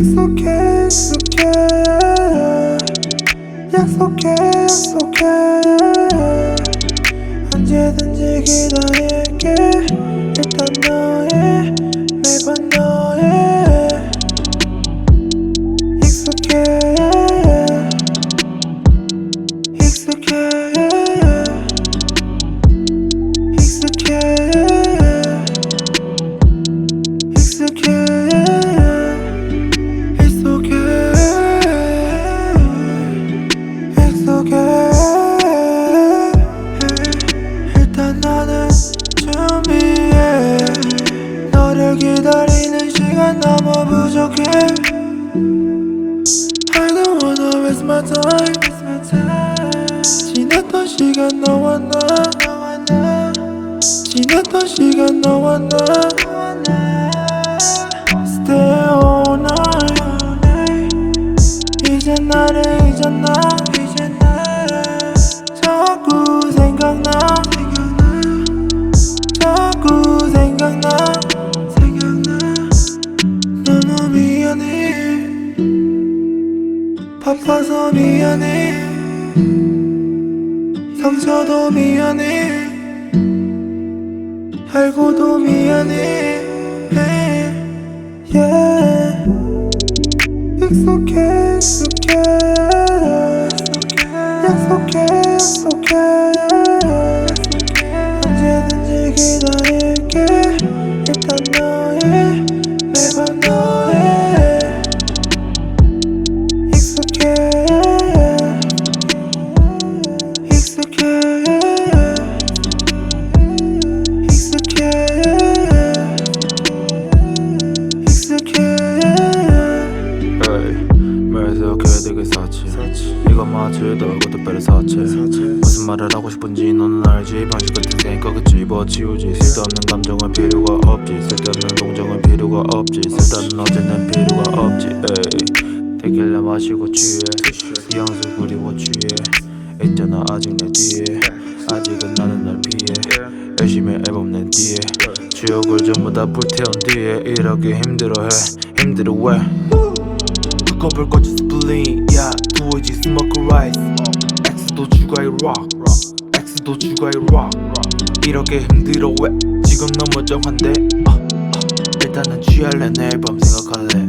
익숙해 익숙해. 약속해 약속해. 언제든지 기다릴게. 일단 너 my time 지냈던 시간 너와 나. 지냈던 시간 너와 나. Stay all night. 이제 나를 잊었나 바빠서 미안해. 상처도 미안해. 알고도 미안해. Yeah. 익숙해 익숙해. 약속해 약속해 마치다 그것도 빼를 사치 무슨 말을 하고 싶은지 너는 알지? 방식 같은 생각은 집어치우지? 쓸데없는 감정은 필요가 없지. 쓸데없는 동정은 필요가 없지. 쓸데없는 어제는 필요가 없지. 에이. 데킬라 마시고 취해. 이 향수 그리워 취해. 있잖아 아직 내 뒤에. 아직은 나는 날 피해. 열심히 앨범 낸 뒤에. 추억을 전부 다 불태운 뒤에. 이렇게 힘들어해. 힘들어 왜? 두꺼울 거치 스플린 야 두어지? 스모크 라이스 X도 추가해 rock. X도 추가해 rock. 이렇게 힘들어 왜 지금 너무 정한데 아, 아. 일단은 취할래 내 앨범 생각할래